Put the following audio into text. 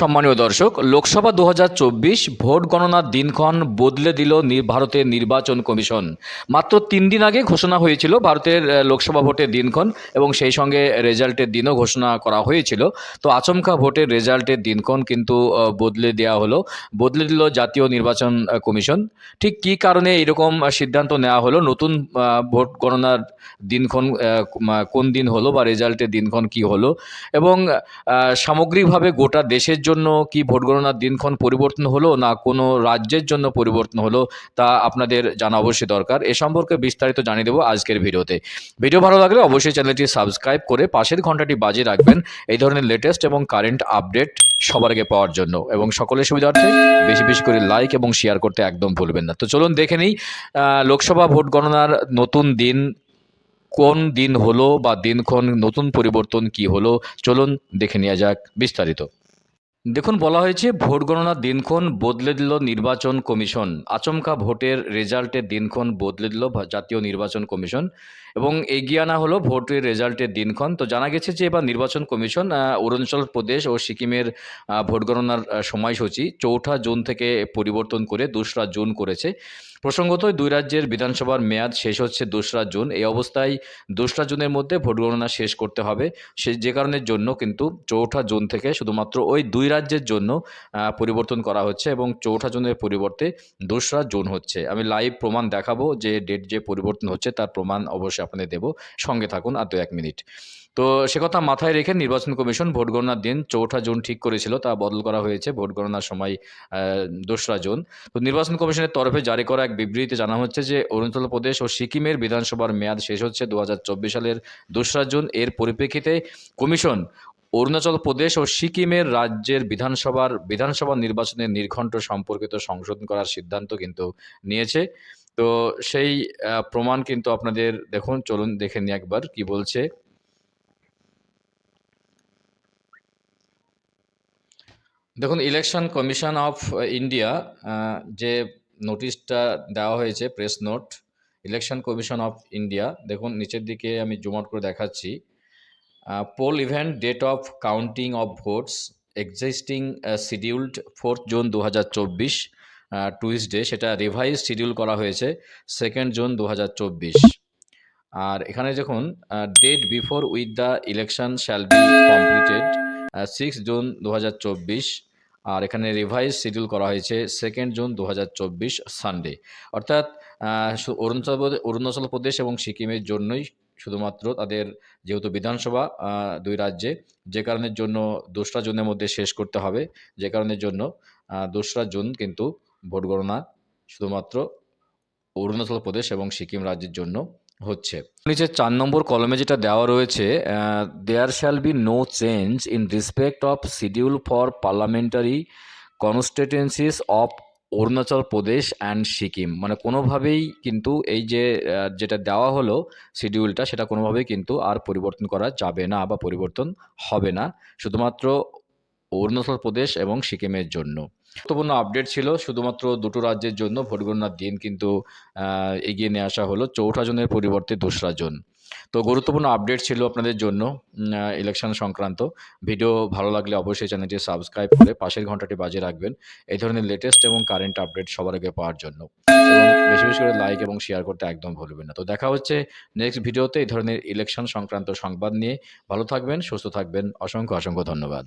সম্মানীয় দর্শক, লোকসভা দু হাজার চব্বিশ ভোট গণনার দিনক্ষণ বদলে দিল ভারতের নির্বাচন কমিশন। মাত্র তিন দিন আগে ঘোষণা হয়েছিল ভারতের লোকসভা ভোটের দিনক্ষণ এবং সেই সঙ্গে রেজাল্টের দিনও ঘোষণা করা হয়েছিল। তো আচমকা ভোটের রেজাল্টের দিনক্ষণ কিন্তু বদলে দেওয়া হলো। বদলে দিল জাতীয় নির্বাচন কমিশন। ঠিক কী কারণে এরকম সিদ্ধান্ত নেওয়া হলো? নতুন ভোট গণনার দিনক্ষণ কোন দিন হলো বা রেজাল্টের দিনক্ষণ কি হলো? এবং সামগ্রিকভাবে গোটা দেশের জন্য কি ভোট গণনার দিনক্ষণ পরিবর্তন হলো না কোনো রাজ্যের জন্য পরিবর্তন হলো তা আপনাদের জানা অবশ্যই দরকার। এ সম্পর্কে বিস্তারিত জানিয়ে দেবো আজকের ভিডিওতে। ভিডিও ভালো লাগলে অবশ্যই চ্যানেলটি সাবস্ক্রাইব করে পাশের ঘন্টাটি বাজিয়ে রাখবেন এই ধরনের লেটেস্ট এবং কারেন্ট আপডেট সবার আগে পাওয়ার জন্য এবং সকলের সুবিধার্থে বেশি বেশি করে লাইক এবং শেয়ার করতে একদম ভুলবেন না। তো চলুন দেখে নিই লোকসভা ভোট গণনার নতুন দিন কোন দিন হলো বা দিনক্ষণ নতুন পরিবর্তন কি হলো? চলুন দেখে নেওয়া যাক বিস্তারিত। দেখুন, বলা হয়েছে ভোট গণনার দিনক্ষণ বদলে দিল নির্বাচন কমিশন। আচমকা ভোটের রেজাল্টের দিনক্ষণ বদলে দিল জাতীয় নির্বাচন কমিশন এবং এগিয়ে আনা হলো ভোটের রেজাল্টের দিনক্ষণ। তো জানা গেছে যে এবার নির্বাচন কমিশন অরুণাচল প্রদেশ ও সিকিমের ভোট গণনার সময়সূচি চৌঠা জুন থেকে পরিবর্তন করে দোসরা জুন করেছে। প্রসঙ্গত দুই রাজ্যের বিধানসভার মেয়াদ শেষ হচ্ছে দোসরা জুন। এই অবস্থায় দোসরা জুনের মধ্যে ভোট গণনা শেষ করতে হবে। সে, যে কারণের জন্য কিন্তু চৌঠা জুন থেকে শুধুমাত্র ওই দুই রাজ্যের জন্য পরিবর্তন করা হচ্ছে এবং চৌঠা জুনের পরিবর্তে দোসরা জুন হচ্ছে। আমি লাইভ প্রমাণ দেখাবো যে ডেট যে পরিবর্তন হচ্ছে তার প্রমাণ অবশ্যই আপনাদের দেবো। সঙ্গে থাকুন আর দু এক মিনিট। তো সে কথা মাথায় রেখে নির্বাচন কমিশন ভোট গণনার দিন চৌঠা জুন ঠিক করেছিল, তা বদল করা হয়েছে ভোট গণনার সময় দোসরা জুন। তো নির্বাচন কমিশনের তরফে জারি করা এক বিবৃতিতে জানা হচ্ছে যে অরুণাচল প্রদেশ ও সিকিমের বিধানসভার মেয়াদ শেষ হচ্ছে দু হাজার চব্বিশ সালের দোসরা জুন। এর পরিপ্রেক্ষিতে কমিশন অরুণাচল প্রদেশ ও সিকিমের রাজ্যের বিধানসভার, বিধানসভা নির্বাচনের নির্ঘণ্ট সম্পর্কিত সংশোধন করার সিদ্ধান্ত কিন্তু নিয়েছে। তো সেই প্রমাণ কিন্তু আপনাদের দেখুন, চলুন দেখে নিই একবার কি বলছে। দেখুন, ইলেকশন কমিশন অফ ইন্ডিয়া যে নোটিশটা দেওয়া হয়েছে, press note, election commission of India, দেখুন, নিচের দিকে আমি জুম করে দেখাচ্ছি। Poll event date of counting of votes existing scheduled fourth June দু হাজার চব্বিশ টুইসডে সেটা রিভাইজ শিডিউল করা হয়েছে সেকেন্ড জুন দু হাজার চব্বিশ। আর এখানে দেখুন date before with the election shall be completed six June দু হাজার চব্বিশ, আর এখানে রিভাইজ শিডিউল করা হয়েছে সেকেন্ড জুন দু হাজার চব্বিশ সানডে অর্থাৎ অরুণাচল অরুণাচল প্রদেশ এবং সিকিমের জন্যই শুধুমাত্র তাদের যেহেতু বিধানসভা দুই রাজ্যে, যে কারণের জন্য দোসরা জুনের মধ্যে শেষ করতে হবে, যে কারণের জন্য দোসরা জুন কিন্তু ভোট গণনা শুধুমাত্র অরুণাচল প্রদেশ এবং সিকিম রাজ্যের জন্য হচ্ছে। নিচে চার নম্বর কলমে যেটা দেওয়া রয়েছে there shall be no change in respect of schedule for parliamentary constituencies of Arunachal Pradesh and Sikkim. মানে কোনোভাবেই কিন্তু এই যে যেটা দেওয়া হলো শিডিউলটা সেটা কোনোভাবেই কিন্তু আর পরিবর্তন করা যাবে না বা পরিবর্তন হবে না, শুধুমাত্র অরুণাচল প্রদেশ এবং সিকিমের জন্য। গুরুত্বপূর্ণ আপডেট ছিল, শুধুমাত্র দুটো রাজ্যের জন্য ভোট গণনার দিন কিন্তু এগিয়ে নিয়ে আসা হলো। চৌঠা জনের পরিবর্তে দোসরা জন। তো গুরুত্বপূর্ণ আপডেট ছিল আপনাদের জন্য ইলেকশন সংক্রান্ত। ভিডিও ভালো লাগলে অবশ্যই চ্যানেলটি সাবস্ক্রাইব করে পাশের ঘন্টাটি বাজে রাখবেন। এই ধরনের লেটেস্ট এবং কারেন্ট আপডেট সবার আগে পাওয়ার জন্য। বেশি বেশি করে লাইক এবং শেয়ার করতে একদম ভুলবেন না। তো দেখা হচ্ছে নেক্সট ভিডিওতে এই ধরনের ইলেকশন সংক্রান্ত সংবাদ নিয়ে। ভালো থাকবেন, সুস্থ থাকবেন। অসংখ্য অসংখ্য ধন্যবাদ।